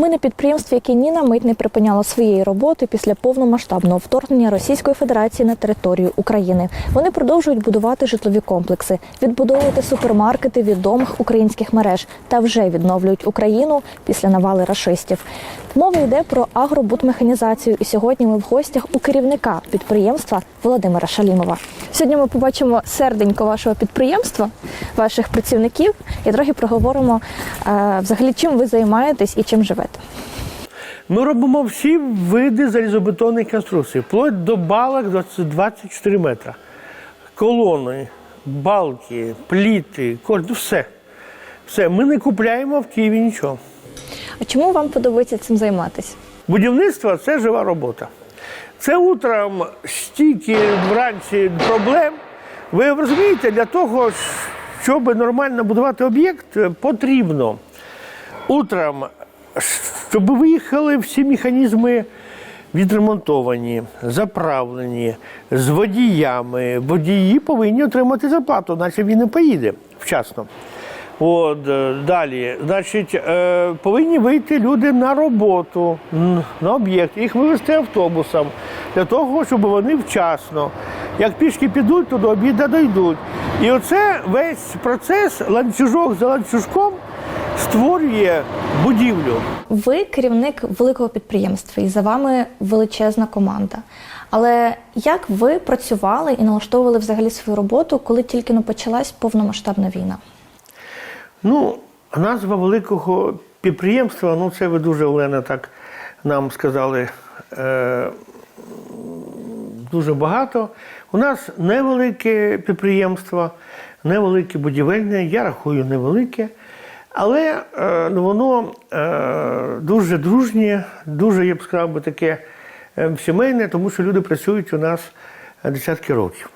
Ми на підприємстві, яке ні на мить не припиняло своєї роботи після повномасштабного вторгнення Російської Федерації на територію України. Вони продовжують будувати житлові комплекси, відбудовувати супермаркети відомих українських мереж та вже відновлюють Україну після навали рашистів. Мова йде про агробутмеханізацію, і сьогодні ми в гостях у керівника підприємства Володимира Шалімова. Сьогодні ми побачимо серденько вашого підприємства, ваших працівників, і трохи проговоримо е, взагалі, чим ви займаєтесь і чим живете. Ми робимо всі види залізобетонних конструкцій, вплоть до балок 24 метра. Колони, балки, пліти, коль- ну все. Все. Ми не купляємо в Києві нічого. А чому вам подобається цим займатися? Будівництво це жива робота. Це утром стільки вранці проблем. Ви розумієте, для того, щоб нормально будувати об'єкт, потрібно утром, щоб виїхали всі механізми відремонтовані, заправлені, з водіями. Водії повинні отримати зарплату, наче він не поїде вчасно. От, е, далі, значить, е, повинні вийти люди на роботу, на об'єкт, їх вивезти автобусом для того, щоб вони вчасно, як пішки підуть, то до обіду дійдуть. І оце весь процес, ланцюжок за ланцюжком, створює будівлю. Ви керівник великого підприємства, і за вами величезна команда. Але як ви працювали і налаштовували взагалі свою роботу, коли тільки ну, почалась повномасштабна війна? Ну, назва великого підприємства, ну це ви дуже, Олена, так нам сказали е, дуже багато. У нас невелике підприємство, невелике будівельне, я рахую невелике, але е, ну, воно е, дуже дружнє, дуже, я б сказав, би, таке е, сімейне, тому що люди працюють у нас десятки років.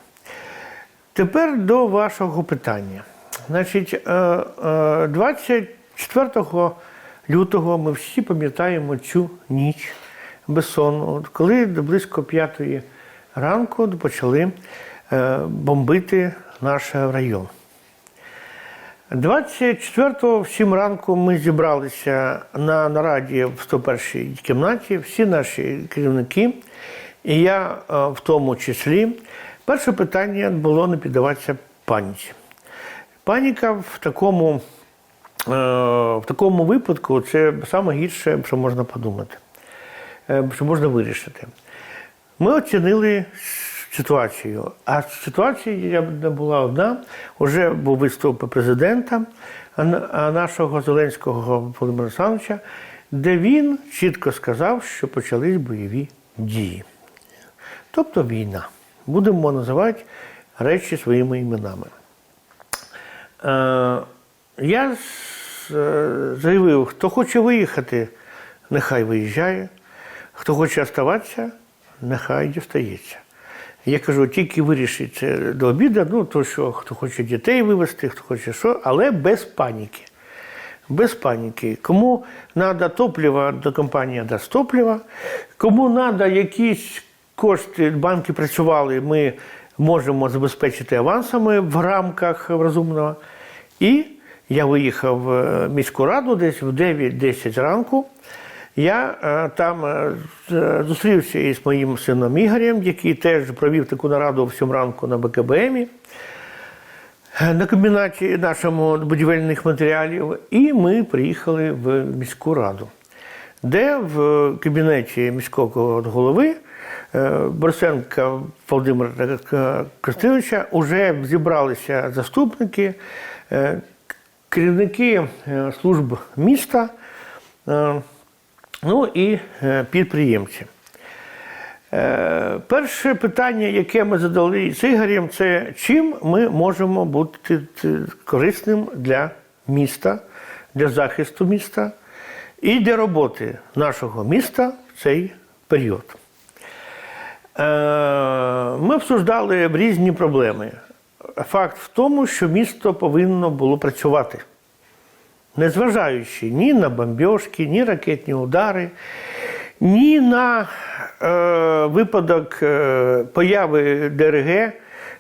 Тепер до вашого питання. Значить, е, е, 24 лютого ми всі пам'ятаємо цю ніч безсонну, коли до близько п'ятої ранку почали е, бомбити наш район. 24-го в 7 ранку ми зібралися на нараді в 101-й кімнаті, всі наші керівники, і я е, в тому числі. Перше питання було не піддаватися паніці. Паніка в такому, е, в такому випадку це саме гірше, що можна подумати, е, що можна вирішити. Ми оцінили ситуацію, а ситуація була одна. Уже був виступ президента нашого Зеленського Володимира Олександровича, де він чітко сказав, що почались бойові дії. Тобто війна. Будемо називати речі своїми іменами. Е, я е, заявив, хто хоче виїхати, нехай виїжджає, хто хоче оставатися, нехай дістається. Я кажу, тільки вирішить це до обіду, ну то що хто хоче дітей вивезти, хто хоче що, але без паніки. Без паніки. Кому треба топливо, то компанія дасть топливо. Кому треба якісь кошти, банки працювали, ми можемо забезпечити авансами в рамках розумного. І я виїхав в міську раду десь в 9-10 ранку. Я е, там е, зустрівся із моїм сином Ігорем, який теж провів таку нараду в 7 ранку на БКБМі е, на комбінаті нашому будівельних матеріалів, і ми приїхали в міську раду, де в кабінеті міського голови е, Борисенка Володимира Костиновича вже зібралися заступники, е, керівники е, служб міста, е, ну і е, підприємці. Е, Перше питання, яке ми задали Ігорем, це чим ми можемо бути корисним для міста, для захисту міста і для роботи нашого міста в цей період. Е, Ми обсуждали різні проблеми. Факт в тому, що місто повинно було працювати незважаючи ні на бомбьошки, ні ракетні удари, ні на е, випадок е, появи ДРГ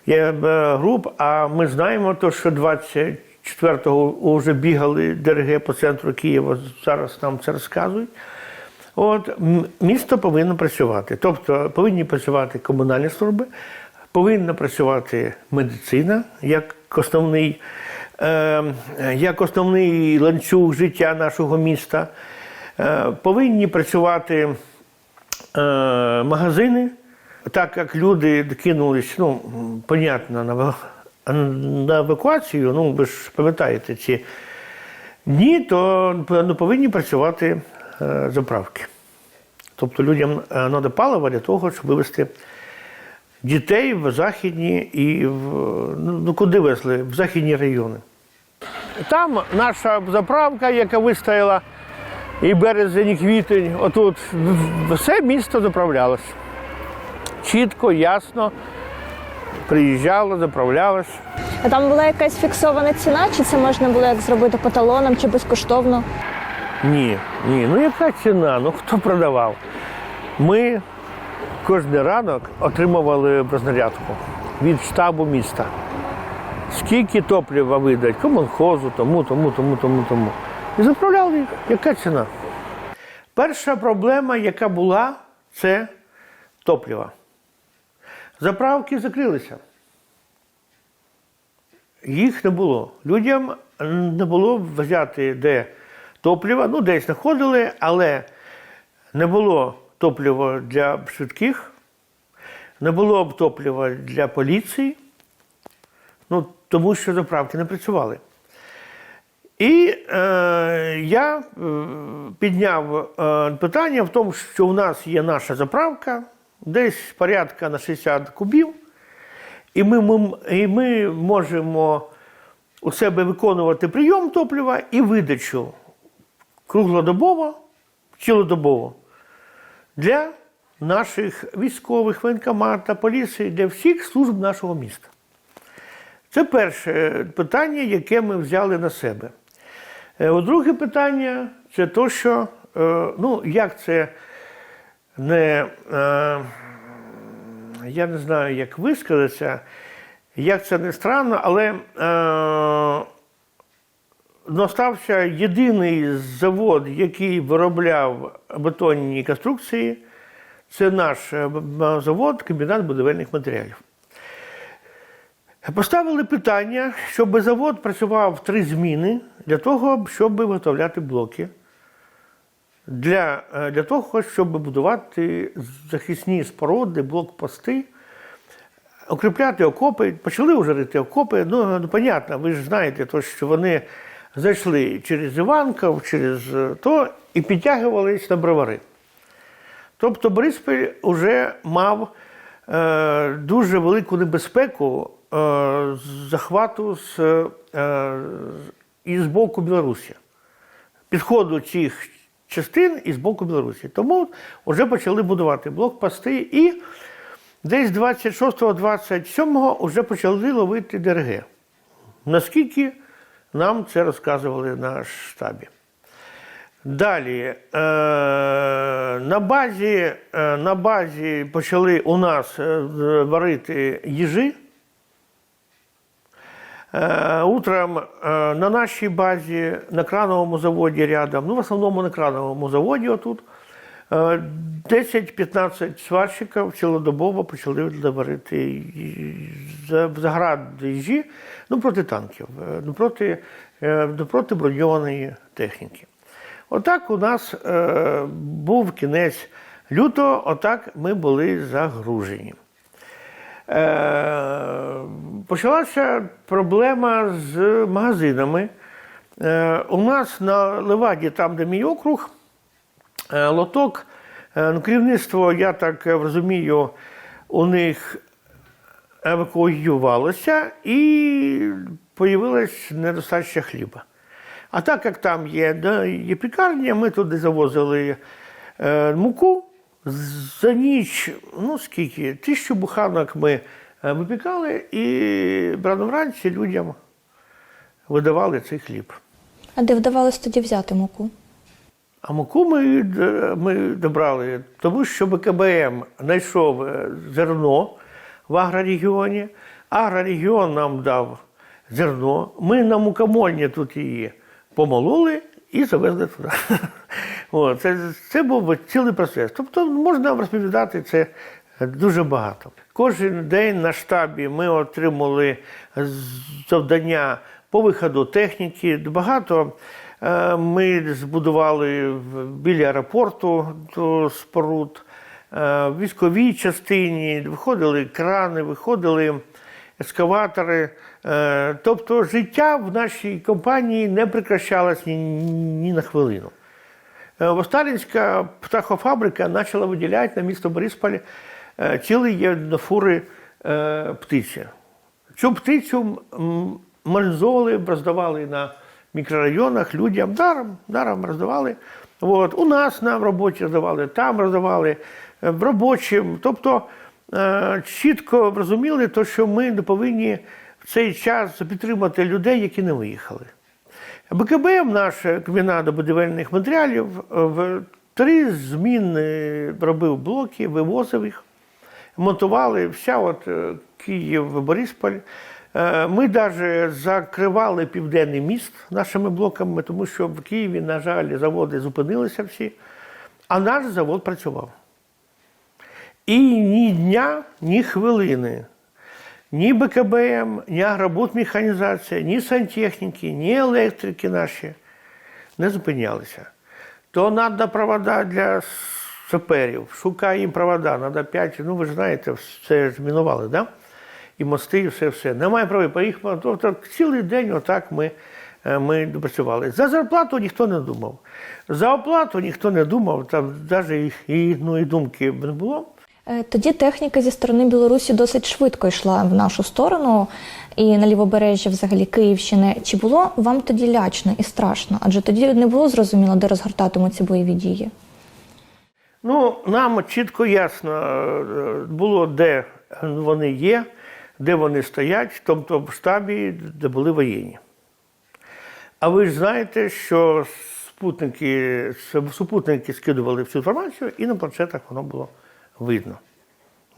е, груп. А ми знаємо, то, що 20 4-го вже бігали ДРГ по центру Києва, зараз нам це розказують. От, місто повинно працювати. Тобто повинні працювати комунальні служби, повинна працювати медицина як основний, е, як основний ланцюг життя нашого міста. Е, повинні працювати е, магазини, так як люди кинулись, ну, понятно, на, на евакуацію, ну, ви ж пам'ятаєте ці дні, то ну, повинні працювати е, заправки. Тобто людям треба паливо для того, щоб вивезти дітей в західні і в ну, ну, куди везли? В західні райони. Там наша заправка, яка вистояла, і березень, і квітень, отут все місто заправлялось. Чітко, ясно. Приїжджало, заправлялось. А там була якась фіксована ціна, чи це можна було як зробити по талонам, чи безкоштовно? Ні, ні, ну яка ціна? Ну хто продавав? Ми кожен ранок отримували рознарядку від штабу міста. Скільки топлива видать, комунхозу, тому, тому, тому, тому, тому. І заправляли їх. Яка ціна? Перша проблема, яка була, це топливо. Заправки закрилися. Їх не було. Людям не було взяти де топливо, ну десь знаходили, але не було топлива для швидких, не було б топлива для поліції, ну, тому що заправки не працювали. І е, я е, підняв е, питання в тому, що у нас є наша заправка, десь порядка на 60 кубів, і ми, ми, і ми можемо у себе виконувати прийом топлива і видачу круглодобово, цілодобово для наших військових, воєнкомата, поліції, для всіх служб нашого міста. Це перше питання, яке ми взяли на себе. Е, Друге питання це то, що е, ну, як це не, е, я не знаю, як висказатися, як це не странно, але е, настався єдиний завод, який виробляв бетонні конструкції. Це наш е, завод, комбінат будівельних матеріалів. Поставили питання, щоб завод працював три зміни для того, щоб виготовляти блоки. Для, е, для того, щоб будувати захисні споруди, блокпости, укріпляти окопи. Почали вже рити окопи. Ну, ну понятно, ви ж знаєте, то, що вони зайшли через Іванков, через е, то і підтягувались на бровари. Тобто Бориспіль вже мав е, дуже велику небезпеку е, захвату з, е, і з боку Білорусі, підходу цих частин і з боку Білорусі. Тому вже почали будувати блокпости і десь 26-27 вже почали ловити ДРГ. Наскільки нам це розказували на штабі. Далі е, на базі, е, на базі почали у нас е, варити їжі. Утром на нашій базі, на крановому заводі рядом, ну в основному на крановому заводі отут, 10-15 сварщиків цілодобово почали варити ї- за- ну, проти танків, е, ну, проти, е, ну, проти броньованої техніки. Отак у нас е, був кінець лютого, отак ми були загружені. Е, почалася проблема з магазинами. Е, у нас на Леваді, там, де мій округ, е, лоток, е, ну, керівництво, я так е, розумію, у них евакуювалося і появилась недостача хліба. А так як там є, да, є пікарня, ми туди завозили е, муку. За ніч, ну скільки, тисячу буханок ми е, випікали і рано вранці людям видавали цей хліб. А де вдавалось тоді взяти муку? А муку ми, ми добрали, тому що БКБМ знайшов е, зерно в агрорегіоні. Агрорегіон нам дав зерно. Ми на мукомольні тут її помололи і завезли туди. Це, це був цілий процес. Тобто можна розповідати це дуже багато. Кожен день на штабі ми отримали завдання по виходу техніки. Багато ми збудували біля аеропорту до споруд, е, в військовій частині, виходили крани, виходили ескаватори. Е, Тобто життя в нашій компанії не прекращалось ні, ні на хвилину. Е, Сталінська птахофабрика почала виділяти на місто Борисполь е, цілі є фури е, птиці. Цю птицю м, моралізовували, роздавали на мікрорайонах людям, даром, даром роздавали. От. У нас на роботі роздавали, там роздавали е, робочим. Тобто е, чітко розуміли, то, що ми не повинні в цей час підтримати людей, які не виїхали. БКБМ, наша комбінат будівельних матеріалів, в три зміни робив блоки, вивозив їх, монтували вся от е, Київ, Борисполь. Е, Ми навіть закривали південний міст нашими блоками, тому що в Києві, на жаль, заводи зупинилися всі, а наш завод працював. І ні дня, ні хвилини ні БКБМ, ні агробудмеханізація, ні сантехніки, ні електрики наші не зупинялися. То треба провода для саперів, шукай їм провода, треба 5, ну ви ж знаєте, все ж мінували, да? І мости, і все, все. Немає прави, поїхали. Тобто цілий день отак ми, е, ми працювали. За зарплату ніхто не думав. За оплату ніхто не думав, там навіть і, і, ну, і думки не було. Е, Тоді техніка зі сторони Білорусі досить швидко йшла в нашу сторону і на лівобережжя, взагалі Київщини. Чи було вам тоді лячно і страшно? Адже тоді не було зрозуміло, де розгортатимуться бойові дії. Ну, нам чітко ясно е, було, де вони є, де вони стоять, в штабі, де були воєнні. А ви ж знаєте, що спутники, супутники скидували всю інформацію, і на планшетах воно було видно.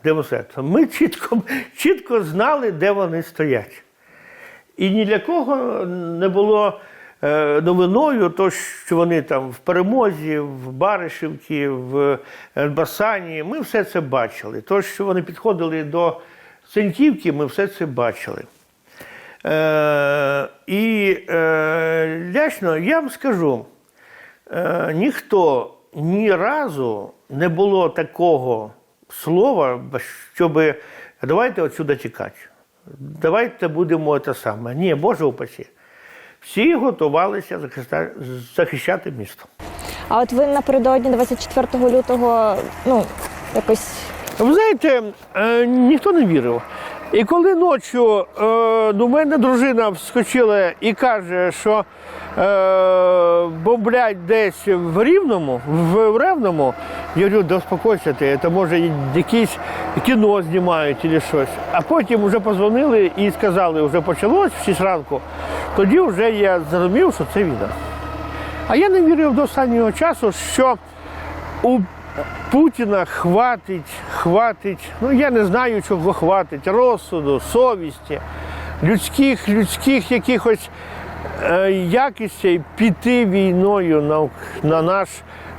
Де вони стоять. Ми чітко, чітко знали, де вони стоять. І ні для кого не було е, новиною, то, що вони там в перемозі, в Баришівці, в Басані. Ми все це бачили. То, що вони підходили до Сеньківки, ми все це бачили. Е, і е, лячно, я вам скажу, е, ніхто ні разу не було такого слова, щоб давайте отсюди тікати. Давайте будемо те саме. Ні, Боже упасі. Всі готувалися захиста- захищати місто. А от ви напередодні 24 лютого, ну якось Ви знаєте, е, ніхто не вірив. І коли ночі е, до мене дружина вскочила і каже, що е, бомблять десь в Рівному, в, Ревному, я говорю, да успокойся ти, це може якесь кіно знімають чи щось. А потім вже позвонили і сказали, вже почалось в 6 ранку. Тоді вже я зрозумів, що це війна. А я не вірив до останнього часу, що у Путіна хватить, хватить, ну я не знаю, чого хватить, розсуду, совісті, людських, людських якихось е, якостей піти війною на, на наш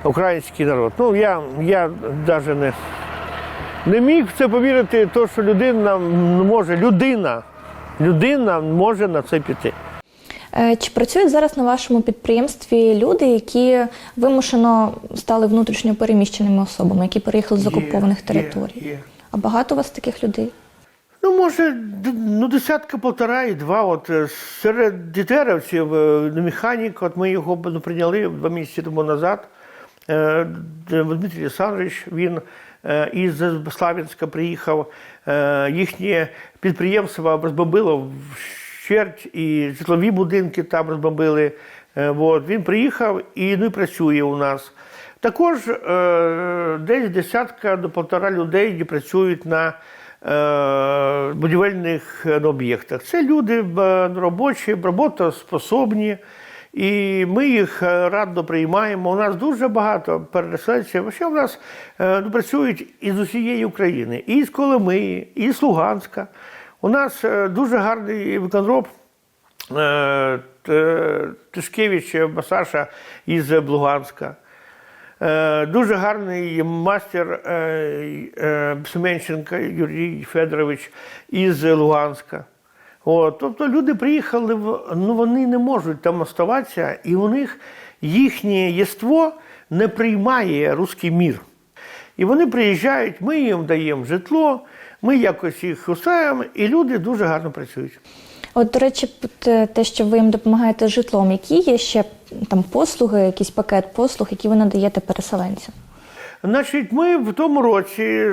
український народ. Ну, я, я навіть не, не міг в це повірити, то, що людина може, людина, людина може на це піти. Е, Чи працюють зараз на вашому підприємстві люди, які вимушено стали внутрішньо переміщеними особами, які переїхали з окупованих територій? Є, є. А багато у вас таких людей? Ну, може, ну, десятка, полтора і два. От е, серед дітеровців е, ну, механік, от ми його ну, прийняли два місяці тому назад. Дмитрій Олександрович, він із Славянська приїхав. Їхнє підприємство розбомбило вщерть, і житлові будинки там розбомбили. Е, От. Він приїхав і ну, і працює у нас. Також е, десь десятка до полтора людей які працюють на е, будівельних об'єктах. Це люди робочі, роботоспособні, і ми їх радо приймаємо. У нас дуже багато переселенців. Ще у нас е, працюють із усієї України, і з Коломиї, і з Луганська. У нас е, дуже гарний виконроб е, Тишкевич Масаша із Луганська. Е, Дуже гарний мастер е, е, Семенченко Юрій Федорович із Луганська. От, тобто люди приїхали, ну вони не можуть там оставатися, і у них їхнє єство не приймає руський мір. І вони приїжджають, ми їм даємо житло, ми якось їх усаємо, і люди дуже гарно працюють. От, до речі, те, що ви їм допомагаєте з житлом, які є ще там послуги, якийсь пакет послуг, які ви надаєте переселенцям? Значить, ми в тому році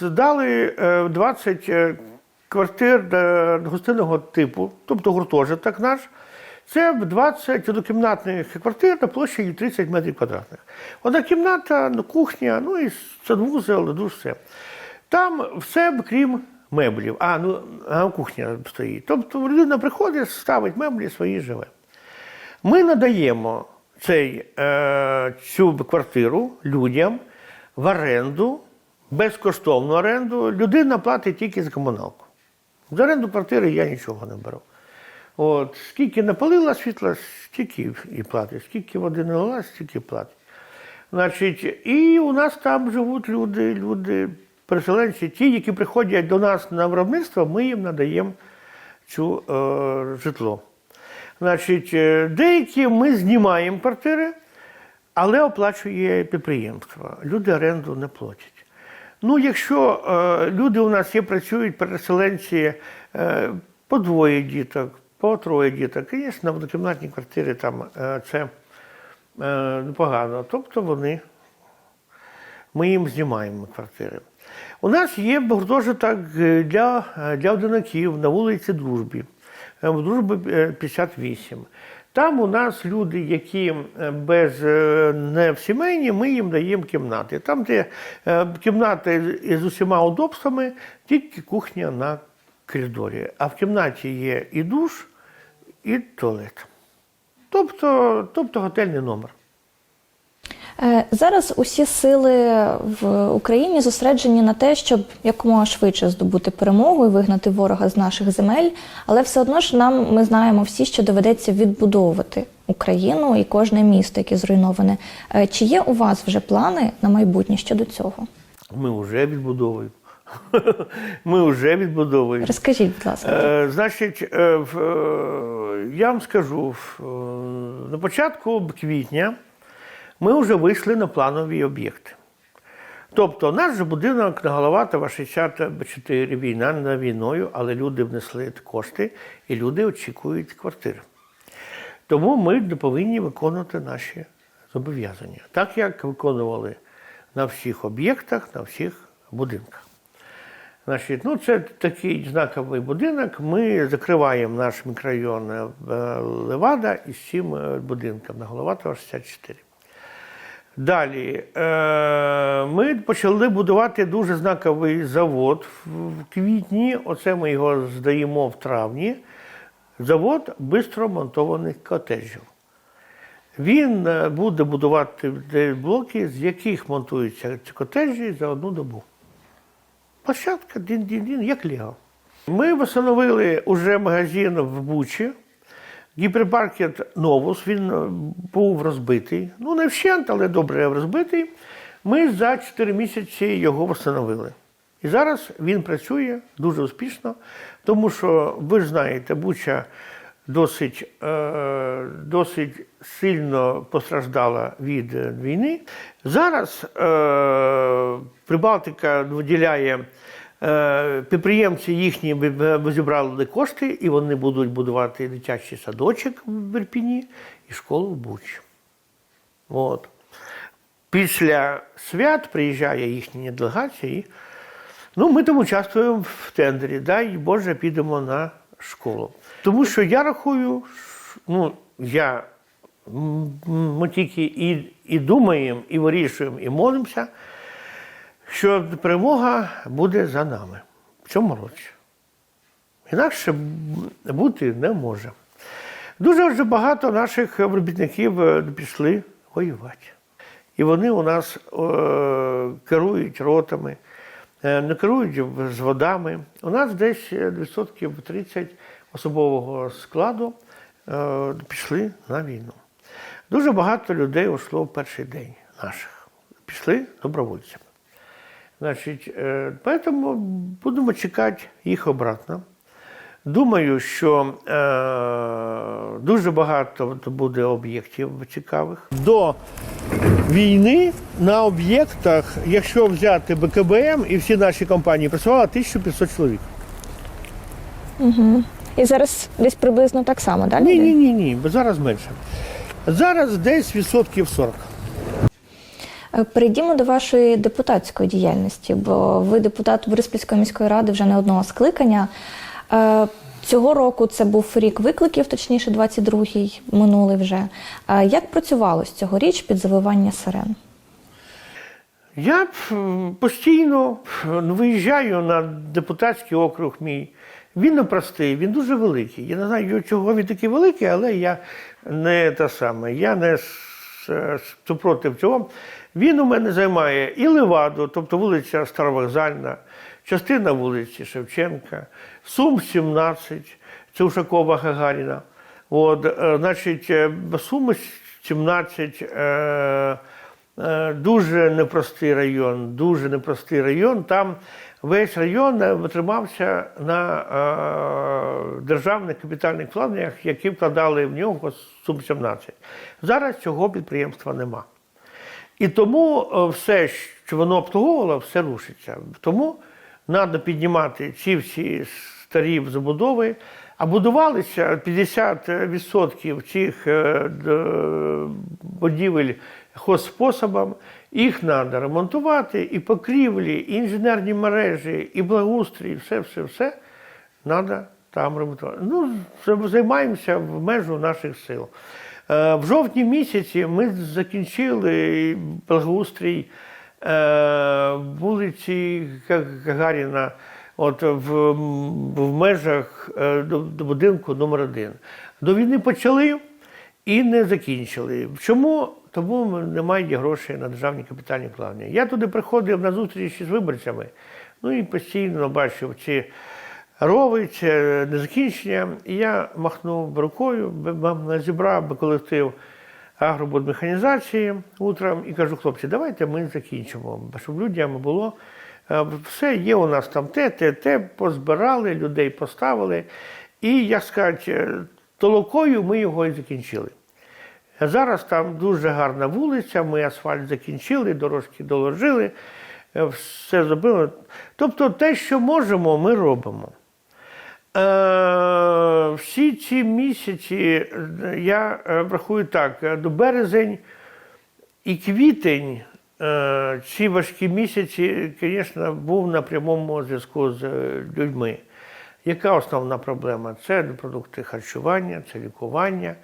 здали е, 20 е, квартир е, гостинного типу, тобто гуртожиток наш. Це 20 однокімнатних квартир на площі 30 метрів квадратних. Одна кімната, ну, кухня, ну і санвузел, душ, все. Там все, крім меблів. А, ну, а кухня стоїть. Тобто людина приходить, ставить меблі свої живе. Ми надаємо цей, е, цю квартиру людям в оренду, безкоштовну оренду. Людина платить тільки за комуналку. За оренду квартири я нічого не беру. От, скільки напалила світла, стільки і платить, скільки води не лила, стільки платить. Значить, і у нас там живуть люди, люди, переселенці, ті, які приходять до нас на виробництво, ми їм надаємо цю е, житло. Значить, е, деякі ми знімаємо квартири, але оплачує підприємство. Люди оренду не платять. Ну, якщо е, люди у нас є, працюють, переселенці е, по двоє діток, по троє діток, звісно, в однокімнатній квартирі там е, це е, непогано. Тобто вони, ми їм знімаємо квартири. У нас є гуртожиток е, для, е, для одинаків на вулиці Дружбі, е, в Дружбі е, 58. Там у нас люди, які без не в сімейні, ми їм даємо кімнати. Там, де кімнати з усіма удобствами, тільки кухня на коридорі. А в кімнаті є і душ, і туалет. Тобто, тобто готельний номер. Е, Зараз усі сили в Україні зосереджені на те, щоб якомога швидше здобути перемогу і вигнати ворога з наших земель. Але все одно ж нам ми знаємо всі, що доведеться відбудовувати Україну і кожне місто, яке зруйноване. Е, Чи є у вас вже плани на майбутнє щодо цього? Ми вже відбудовуємо. Ми вже відбудовуємо. Розкажіть, будь ласка. Е, значить, я вам скажу, на початку квітня ми вже вийшли на планові об'єкти. Тобто, наш будинок на Головатова 64 війна не війною, але люди внесли кошти і люди очікують квартири. Тому ми повинні виконувати наші зобов'язання, так як виконували на всіх об'єктах, на всіх будинках. Значить, ну це такий знаковий будинок. Ми закриваємо наш мікрорайон е, Левада із цим е, будинком на Головатого 64. Далі е, ми почали будувати дуже знаковий завод в квітні. Оце ми його здаємо в травні. Завод бистромонтованих котеджів. Він е, буде будувати блоки, з яких монтуються ці котеджі за одну добу. Площадка дін-дін-дін, як Лего. Ми встановили уже магазин в Бучі. Гіпермаркет Новус, він е, був розбитий. Ну, не вщент, але добре розбитий. Ми за 4 місяці його встановили. І зараз він працює дуже успішно, тому що ви ж знаєте, Буча досить, е, досить сильно постраждала від війни. Зараз е, Прибалтика виділяє підприємці їхні зібрали кошти, і вони будуть будувати дитячий садочок в Ірпіні і школу в Бучі. От. Після свят приїжджає їхня делегація і Ну, ми там участвуємо в тендері. Дай Боже, підемо на школу. Тому що я рахую, ну, я, ми тільки і, і думаємо, і вирішуємо, і молимося, що перемога буде за нами в цьому році. Інакше бути не може. Дуже багато наших робітників е, пішли воювати. І вони у нас е, керують ротами, е, не керують з водами. У нас десь е, відсотків 30 особового складу е, пішли на війну. Дуже багато людей йшло в перший день наших. Пішли добровольцями. Значить, е, поэтому будемо чекати їх обратно. Думаю, що е, дуже багато буде об'єктів цікавих. До війни на об'єктах, якщо взяти БКБМ і всі наші компанії, працювало 1500 чоловік. І зараз десь приблизно так само, далі? Ні, ні, ні, ні, зараз менше. Зараз десь відсотків 40. Е, Перейдімо до вашої депутатської діяльності, бо ви депутат Бориспільської міської ради вже не одного скликання. Е, Цього року це був рік викликів, точніше, 22-й, минулий вже. Е, Як працювалось цьогоріч під завивання сирен? Я постійно виїжджаю на депутатський округ мій. Він непростий, він дуже великий. Я не знаю, чого він такий великий, але я не те саме. Я не супротив цього. Він у мене займає і Леваду, тобто вулиця Старовокзальна, частина вулиці Шевченка, Сум 17, це Ушакова Гагаріна. От, е, значить, е, Суми 17. Е, Е, Дуже непростий район, дуже непростий район. Там весь район е, витримався на е, державних капітальних планах, які вкладали в нього Сум-17. Зараз цього підприємства нема. І тому е, все, що воно обслуговувало, все рушиться. Тому треба піднімати ці всі старі забудови. А будувалися 50% цих е, будівель хозспособом. Їх треба ремонтувати, і покрівлі, і інженерні мережі, і благоустрій, все, все, все треба там ремонтувати. Ну, займаємося в межу наших сил. Е, В жовтні місяці ми закінчили благоустрій е, вулиці Гагаріна от в, в межах е, до, до будинку номер 1 До війни почали і не закінчили. Чому? Тому немає грошей на державні капітальні плани. Я туди приходив на зустрічі з виборцями, ну і постійно бачив ці рови, це незакінчення. І я махнув рукою, зібрав би колектив агробудмеханізації утром і кажу, хлопці, давайте ми закінчимо, щоб людям було. е, Все є у нас там те, те, те, позбирали, людей поставили. І, як сказати, толокою ми його і закінчили. Зараз там дуже гарна вулиця, ми асфальт закінчили, дорожки доложили, е, все зробили. Тобто те, що можемо, ми робимо. Е, всі ці місяці, я е, рахую так, е, до березень і квітень, ці важкі місяці, звісно, був на прямому зв'язку з людьми. Яка основна проблема? Це продукти харчування, це лікування,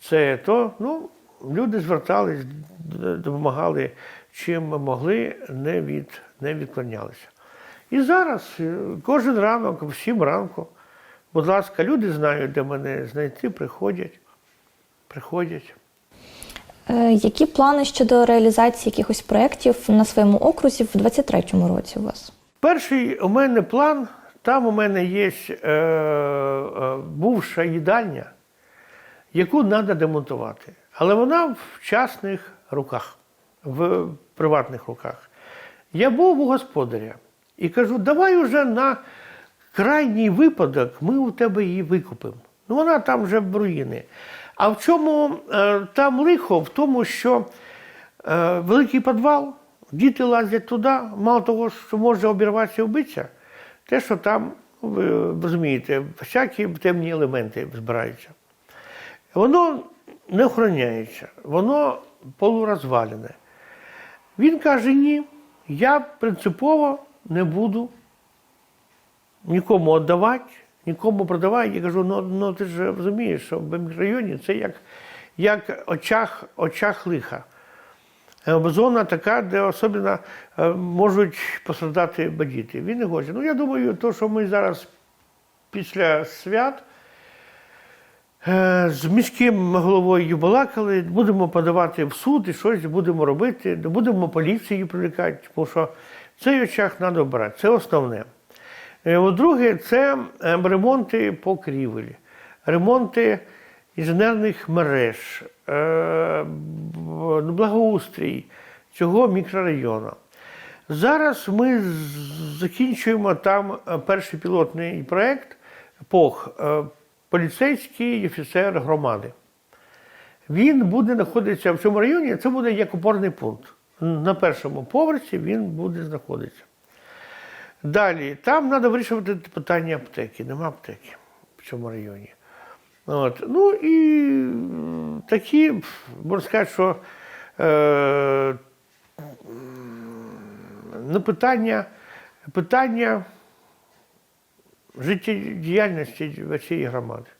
це то. Ну, люди звертались, допомагали чим могли, не, від, не відклонялися. І зараз кожен ранок, в сім ранку, будь ласка, люди знають, де мене знайти, приходять. Приходять. Е, Які плани щодо реалізації якихось проєктів на своєму окрузі в 23-му році у вас? Перший у мене план, там у мене є е, е, бувша їдальня, яку треба демонтувати. Але вона в частних руках, в приватних руках. Я був у господаря і кажу, давай уже на крайній випадок ми у тебе її викупимо. Ну, вона там вже в руїни. А в чому е, там лихо? В тому, що е, великий підвал, діти лазять туди, мало того, що може обірватися і вбитися, те, що там, ви розумієте, всякі темні елементи збираються. Воно не охороняється, воно полурозвалене. Він каже: ні, я принципово не буду нікому віддавати, нікому продавати. Я кажу, ну, ну ти ж розумієш, що в мікрорайоні це як, як очах, очах лиха. Е, Зона така, де особливо е, можуть пострадати бандити. Він не хоче. Ну, я думаю, то, що ми зараз після свят е, з міським головою балакали, будемо подавати в суд і щось будемо робити, будемо поліцію привлекати, тому що цей очах треба брати, це основне. Е, от Друге, це е, ремонти покрівель. Ремонти інженерних мереж, е, благоустрій цього мікрорайону. Зараз ми закінчуємо там е, перший пілотний проєкт ПОГ е, поліцейський офіцер громади. Він буде знаходитися в цьому районі, це буде як опорний пункт. На першому поверсі він буде знаходитися. Далі, там треба вирішувати питання аптеки. Нема аптеки в цьому районі. От. Ну і такі, можна сказати, що е, ну, питання, питання життєдіяльності цієї громади.